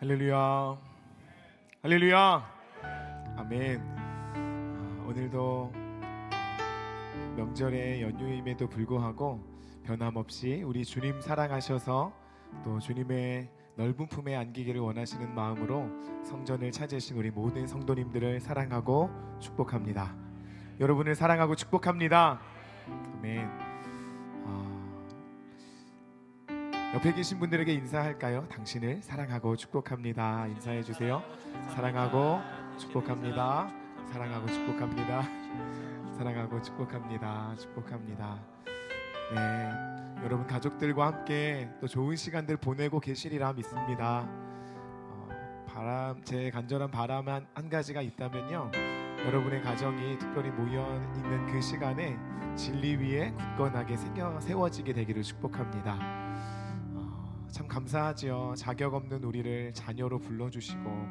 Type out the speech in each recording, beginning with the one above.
할렐루야. 할렐루야. 아멘. 아, 오늘도 명절의 연휴임에도 불구하고 변함없이 우리 주님 사랑하셔서 또 주님의 넓은 품에 안기기를 원하시는 마음으로 성전을 찾으신 우리 모든 성도님들을 사랑하고 축복합니다. 여러분을 사랑하고 축복합니다. 아멘. 옆에 계신 분들에게 인사할까요? 당신을 사랑하고 축복합니다. 인사해 주세요. 사랑하고 축복합니다. 사랑하고 축복합니다. 사랑하고 축복합니다. 축복합니다. 네, 여러분 가족들과 함께 또 좋은 시간들 보내고 계시리라 믿습니다. 어, 바람 제 간절한 바람 한, 한 가지가 있다면요. 여러분의 가정이 특별히 모여 있는 그 시간에 진리 위에 굳건하게 세겨, 세워지게 되기를 축복합니다. 어, 참 감사하지요. 자격 없는 우리를 자녀로 불러주시고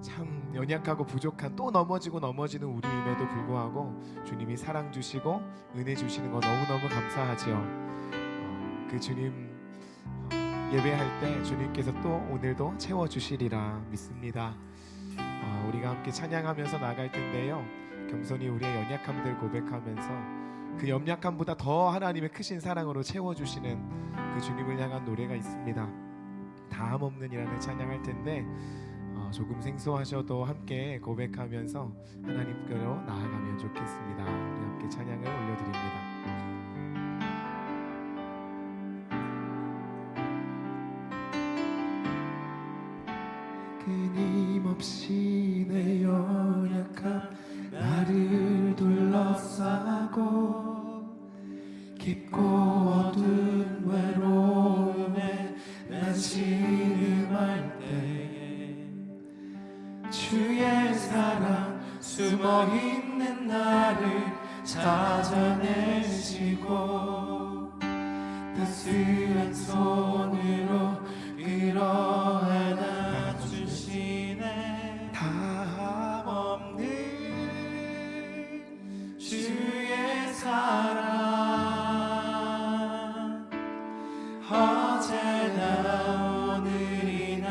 참 연약하고 부족한 또 넘어지고 넘어지는 우리임에도 불구하고 주님이 사랑 주시고 은혜 주시는 거 너무 너무 감사하지요. 어, 그 주님 어, 예배할 때 주님께서 또 오늘도 채워 주시리라 믿습니다. 어, 우리가 함께 찬양하면서 나갈 텐데요. 겸손히 우리의 연약함들 고백하면서 그 연약함보다 더 하나님의 크신 사랑으로 채워 주시는 그 주님을 향한 노래가 있습니다. 다함 없는이라는 찬양할 텐데 어, 조금 생소하셔도 함께 고백하면서 하나님께로 나아가면 좋겠습니다. 우리 함께 찬양을 올려드립니다. 어제나 오늘이나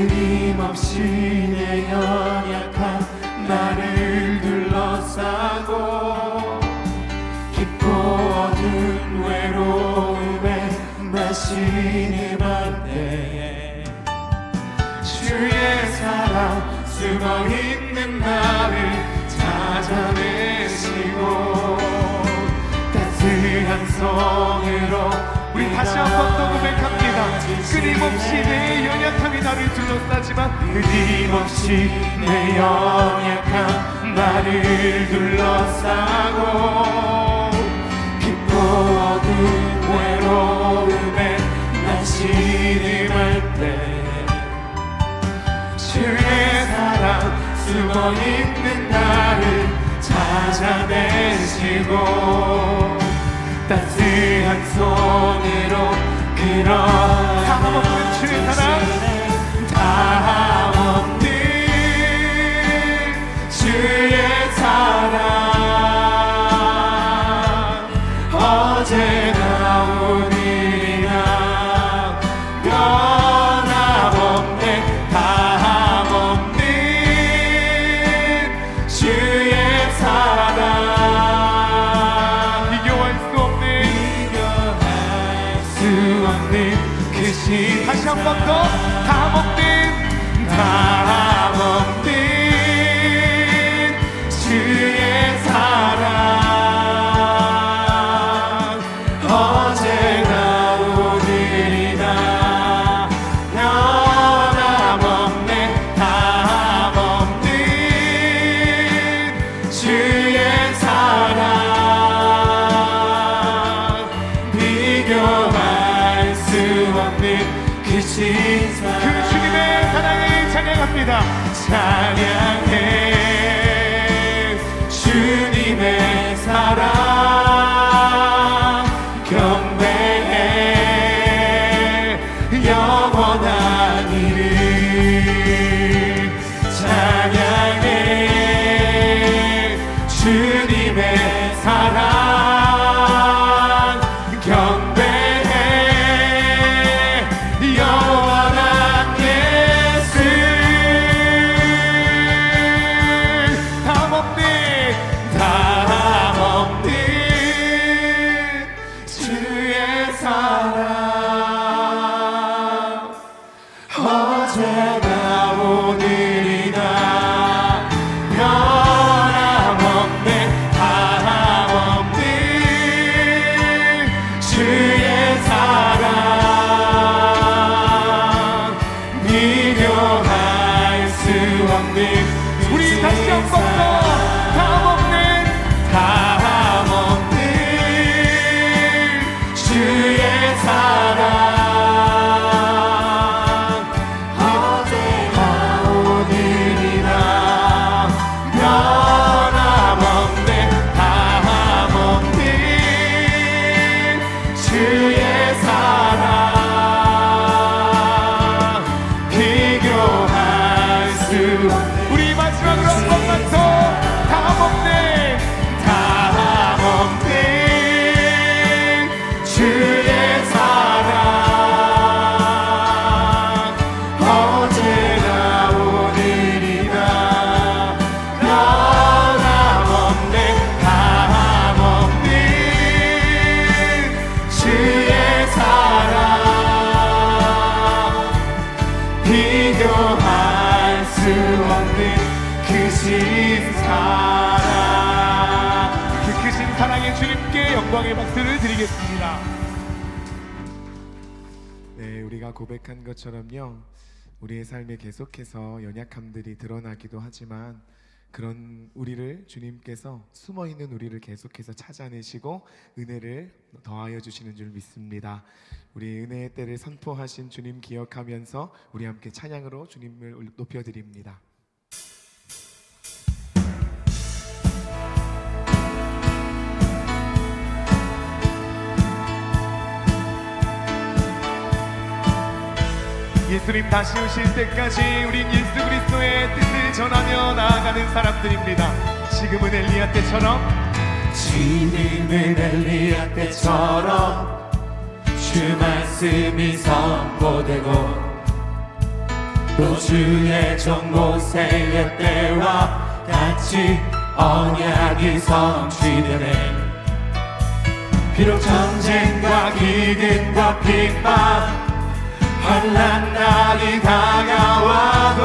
끊임없이 내 연약한 나를 둘러싸고 깊고 어두운 외로움에 나 신음할 때에 주의 사랑 숨어 있는 나를 찾아내시고 따스한 손으로 우리 다시 한번더 고백합니다. 끊임없이 내 연약함이 나를 둘러싸지만 끊임없이 내 연약한 나를 둘러싸고 깊고 어두운 외로움에 난 신음할 때 주의 사랑 숨어 있는 나를 찾아내시고 따스한 손으로 끌어 영광의 박수를 드리겠습니다 네 우리가 고백한 것처럼요 우리의 삶에 계속해서 연약함들이 드러나기도 하지만 그런 우리를 주님께서 숨어 있는 우리를 계속해서 찾아내시고 은혜를 더하여 주시는 줄 믿습니다. 우리 은혜의 때를 선포하신 주님 기억하면서 우리 함께 찬양으로 주님을 높여 드립니다. 예수님 다시 오실 때까지 우린 예수 그리스도의 뜻을 전하며 나아가는 사람들입니다. 지금은 엘리야 때처럼 지금은 엘리야 때처럼 주 말씀이 선포되고 또 주의 종 모세의 때와 같이 언약이 성취되네 비록 전쟁과 기근과 핍박 환난 날이 다가와도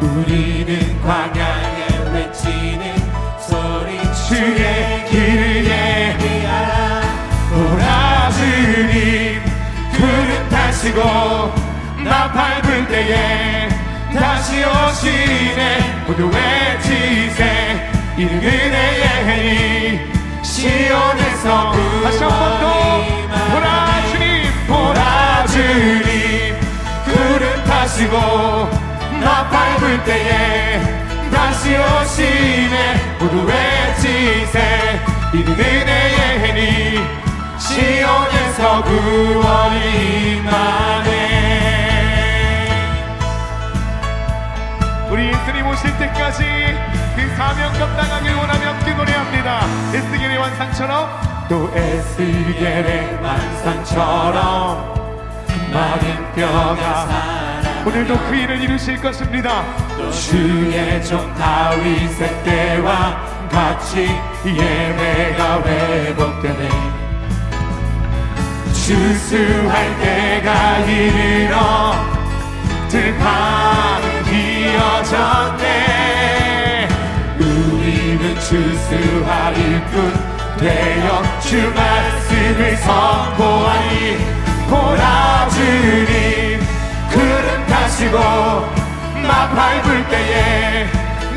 우리는 광야에 외치는 소리 주의 길을 예비하라 오라 주님 구름 타시고 나팔 불 때에 다시 오시네. 모두 외치세. 이는 은혜의 해니 시온에서 다시 한번 더. 보라 보라 주님 구름 타시고 나팔 불 때에 다시 오시네. 모두 외치세 이는 은혜의 해니 시온에서 구원이 임하네. 우리 예수님 오실 때까지 그 사명 감 당하길 원하며 함께 노래합니다. 에스겔의 완상처럼 또 에스겔의 만상처럼 마른 뼈가 오늘도 그 일을 이루실 것입니다. 주의 종 다윗의 때와 같이 예배가 회복되네 주수할 때가 이르러 들판은 비어졌네 우리는 주수할 일꾼 내영 주 말씀을 선포하니 보라 주님 그름 타시고 나팔 불 때에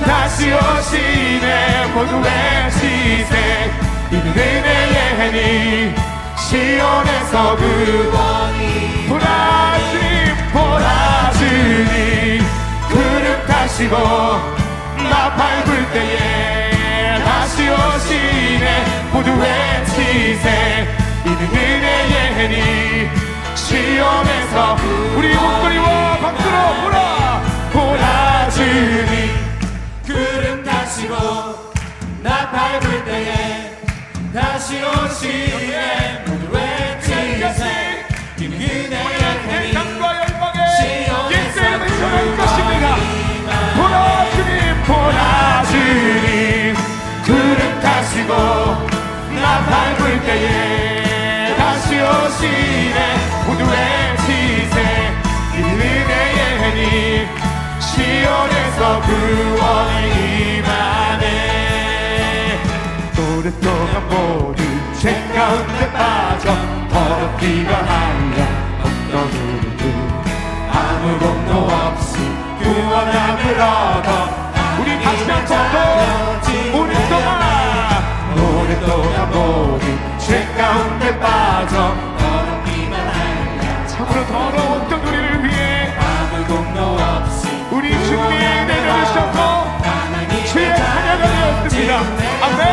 다시 오시네. 모두 외치세. 이는 은혜의 해니 시온에서 그원이 보라 주님 보라 주님 구름 타시고 나팔 불 때에 다시 오시네. 모두 외치세 이는 은혜의 해니 시험에서 우리 목소리와 박수로 보라. 보라 주님. 구름 다시고 나 밟을 때에 다시 오시네 때에 다시 오시네. 모두 외치세 이 은혜의 해니. 시온에서 구원이 임하네 오랫동안 모두 죄 가운데 빠져 더럽기가 하려 없던 우리들 아무 공로 없이 구원함을 얻어 우리 다시 한번더 오랫동안 오랫동안 모두 죄 가운데 빠져 더럽기만 하려 참으로 더러웠던 우리를 위해 아무 공로 없이 우리 주님이 내려주셔서 주의 찬양을 되었습니다. 아멘.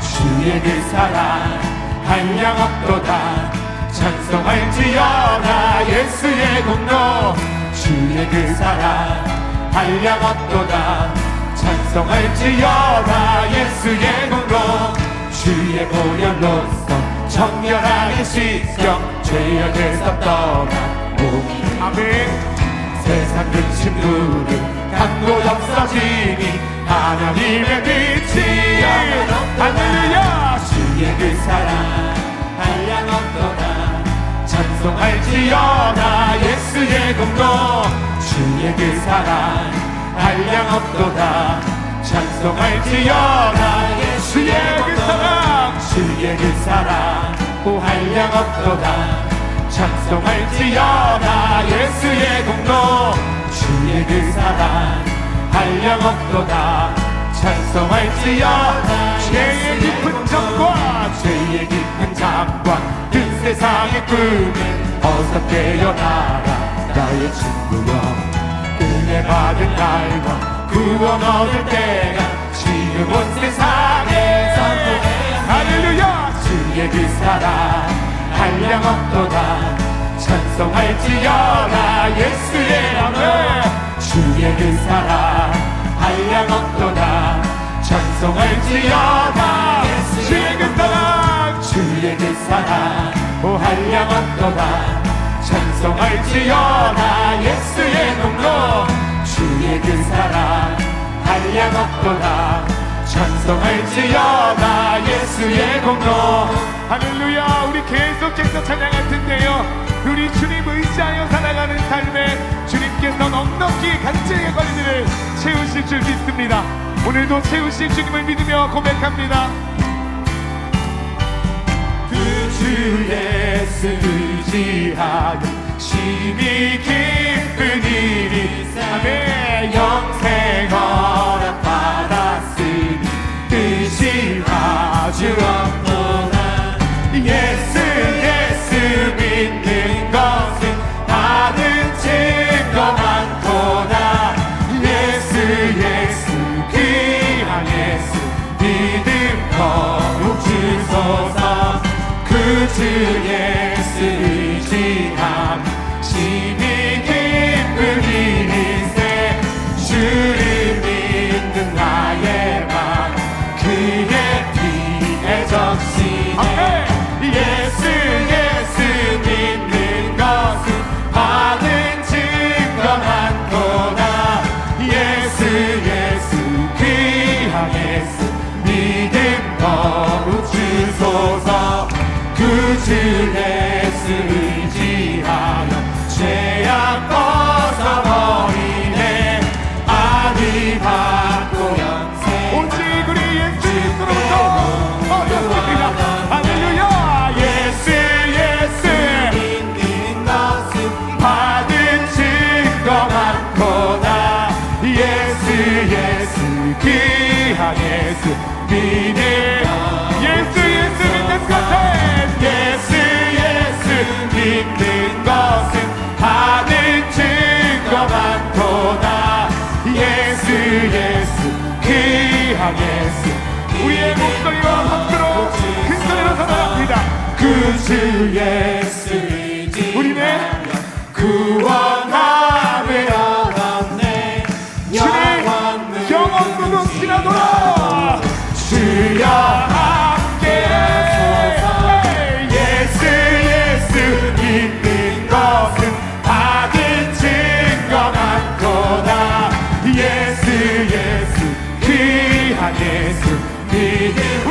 주의 그 사랑 한량 없도다. 찬송할지어다 예수의 공로. 주의 그 사랑 한량 없도다. 찬송할지어다 예수의 공로 주의 보혈로서 정결하게 씻겨 죄악에서 떠나 몸이 아멘. 세상 근심 누름 강도 없어지니 하나님의 빛이 할렐루야 주의 그 사랑 한량 없도다 찬송할지어다 예수의 공로 주의 그 사랑 한량 없도다 찬송할지어다 예수의 그 사랑 주의 그 사랑 오 한량없도다. 찬송할지어다 예수의 공로. 주의 그 사랑 한량없도다. 찬송할지어다 죄의 깊은 점과 죄의 깊은 잠과 그 세상의 꿈은 어서 깨어나라 나의 친구여. 은혜 받은 날과 구원 얻을 때가 지금 온 세상에서 할렐루야 주의 그 사랑 한량 없도다. 찬송할지어다. 예수의 아멘 주의 그 사랑 한량 없도다. 찬송할지어다. 주의 그 사랑 주의 그 사랑 오 한량 없도다. 찬송할지어다. 예수의 공로. 주의 그 사랑 한량 없도다 찬송할지어다 예수의 공로. 할렐루야 우리 계속해서 찬양할 텐데요. 우리 주님 의지하여 살아가는 삶에 주님께서 넉넉히 간증의 거리들을 채우실 줄 믿습니다. 오늘도 채우실 주님을 믿으며 고백합니다. 그 주 예수 의지하여 심히 기쁜 일이 삶의 영생 허락 주소서. 그 주 예수 의지함 그 주 예수 우리는 구원함을 얻었네. 주님 영원토록 지나도록 주여 함께 예수 예수 믿는 것은 받은 증거 같도다. 예수 예수 귀한 예수 믿음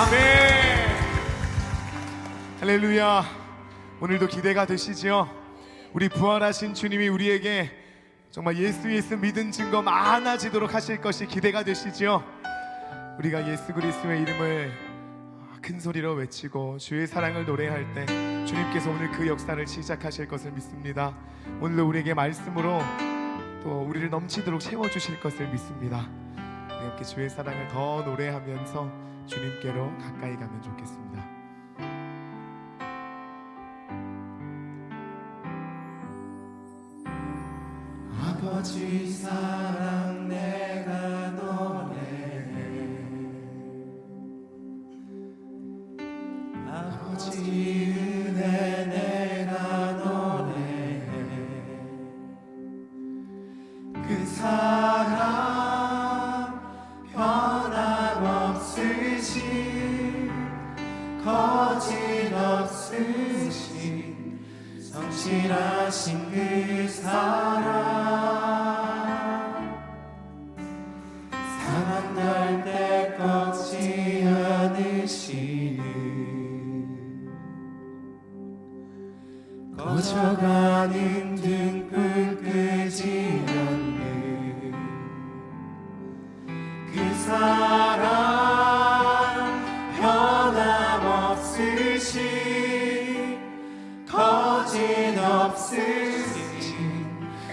아멘 할렐루야 오늘도 기대가 되시지요 우리 부활하신 주님이 우리에게 정말 예수 예수 믿은 증거 많아지도록 하실 것이 기대가 되시지요 우리가 예수 그리스도의 이름을 큰 소리로 외치고 주의 사랑을 노래할 때 주님께서 오늘 그 역사를 시작하실 것을 믿습니다. 오늘도 우리에게 말씀으로 또 우리를 넘치도록 채워 주실 것을 믿습니다. 우리 함께 주의 사랑을 더 노래하면서 주님께로 가까이 가면 좋겠습니다. 아버지 사랑 꺼져가는 등불 끄지 않는 그 사랑 변함없으신 거짓 없으신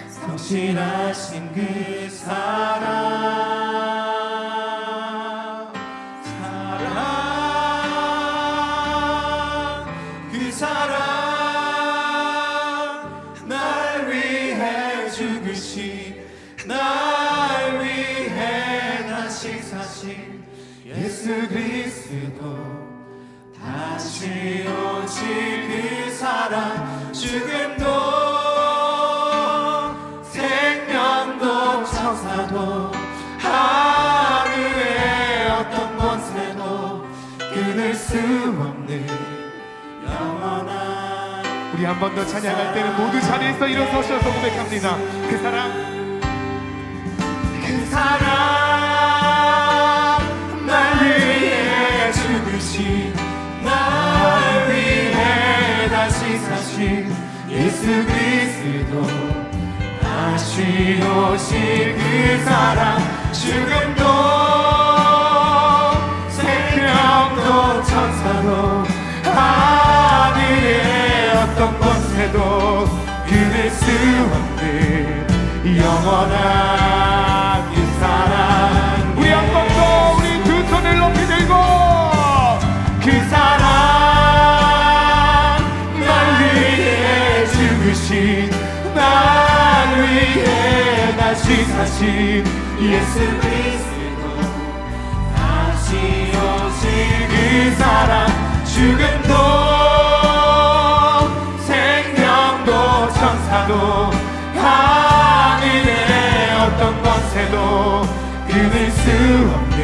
성실하신 그 천사도 하늘의 어떤 권세도 끊을 수 없는 영원한 우리 한 번 더 찬양할 때는 모두 자리에서 일어서셔서 고백합니다. 그 사랑 그 사랑 날 위해 죽으신 날 위해 다시 사신 예수 그리스도 다시 오실 그 사랑 죽음도 생명도 천사도 하늘의 어떤 권세도 끊을 수 없는 영원한 사신 예수 그리스도 다시 오실 그 사랑 죽음도 생명도 천사도 하늘의 어떤 권세도 끊을 수 없는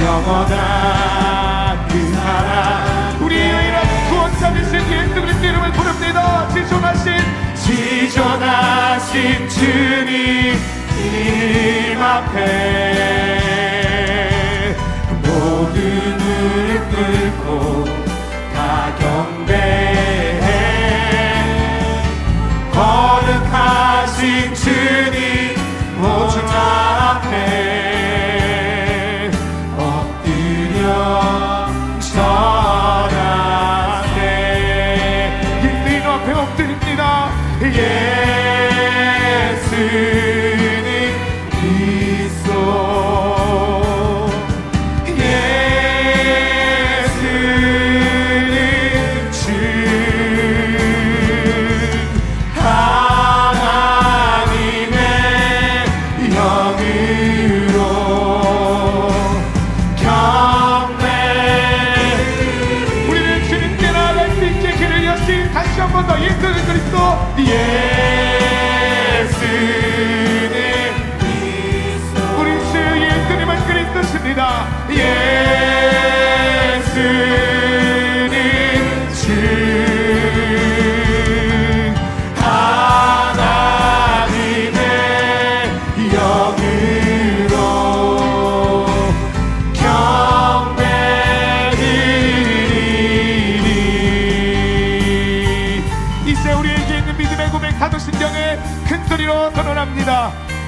영원한 그 사랑 우리의 유일한 구원자이신 예수 그리스도 이름을 부릅니다. 지존하신 지존하신 주님 이름 앞에 모든 무릎 꿇고 다 경배해. 거룩하신 주님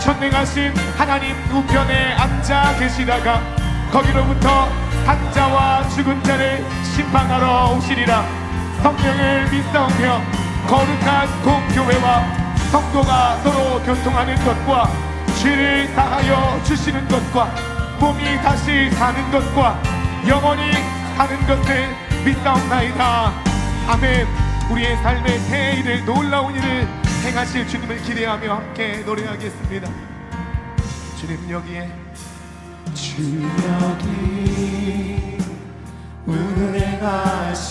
전능하신 하나님 우편에 앉아 계시다가 거기로부터 한 자와 죽은 자를 심판하러 오시리라. 성령을 믿사오며 거룩한 공교회와 성도가 서로 교통하는 것과 죄를 사하여 주시는 것과 몸이 다시 사는 것과 영원히 사는 것을 믿사옵나이다. 아멘. 우리의 삶의 새 일을 놀라운 일을 행하실 주님을 기대하며 함께 노래하겠습니다. 주님 여기에 주 여기 운행하시네.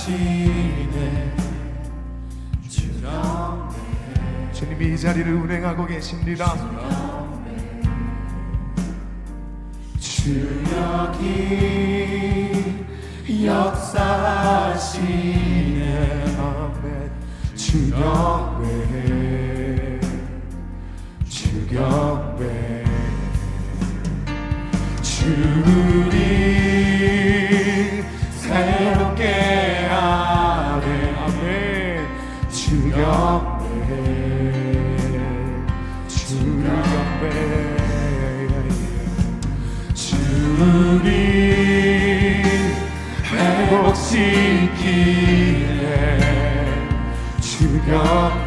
주랑 주님이 이 자리를 운행하고 계십니다. 주 여기 역사하시네. 아멘. 주경배 주 경배 주리 새롭게 하네 아멘. 주 경배 주 경배 주리 회복시키네. 주 경배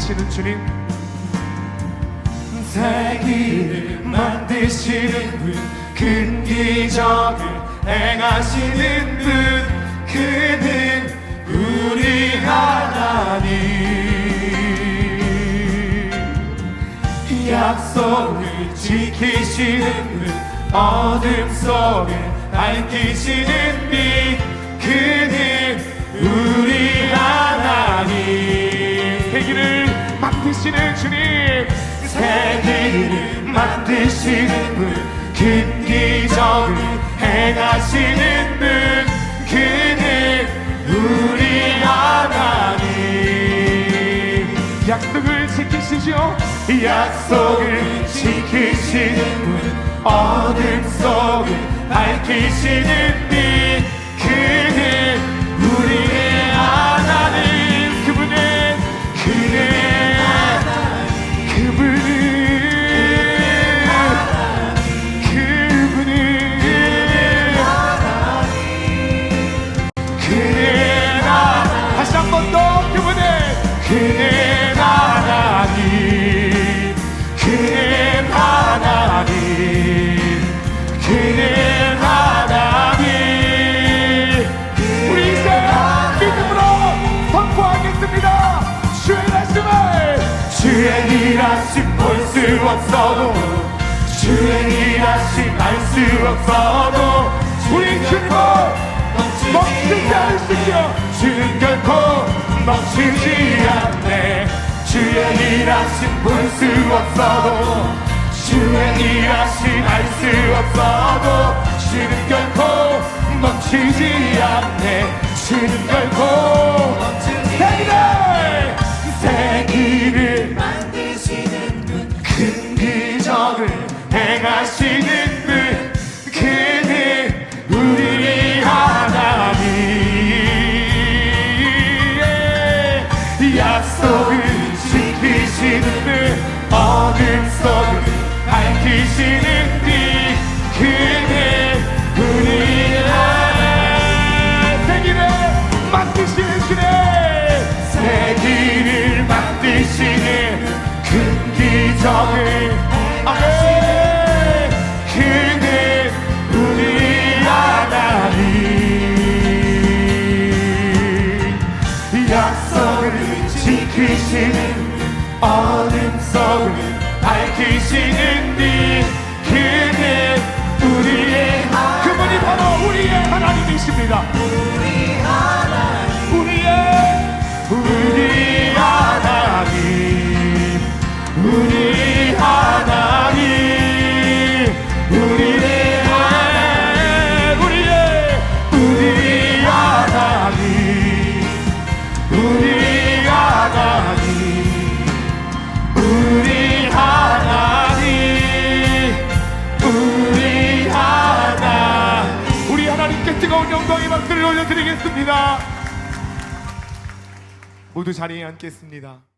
만드시는 주님. 세기를 만드시는 분 큰 기적을 행하시는 분 그는 우리 하나님. 약속을 지키시는 분 어둠 속을 밝히시는 빛 그는 우리 만드시는 주님 세계를 만드시는 분, 큰 기적을 행하시는 분, 그는 우리 하나님. 약속을 지키시죠 약속을 지키시는 분, 어둠 속을 밝히시는 빛, 그 알수 없어도 주는 결코 멈추지 않네. 주는 결코 세기를 세기를 큰 기적을 행하시는 분 비치는 빛 그대 우리 안에 세기를 시는 그대. 세기를 시는 큰 기적을 아멘. 그대 우리 하나님 약속을 지키시는 어둠 속을 밝히시는 니 그는 우리의 그분이 바로 우리의 하나님이십니다. 우리 하나님. 우리 하나님 드리겠습니다. 모두 자리에 앉겠습니다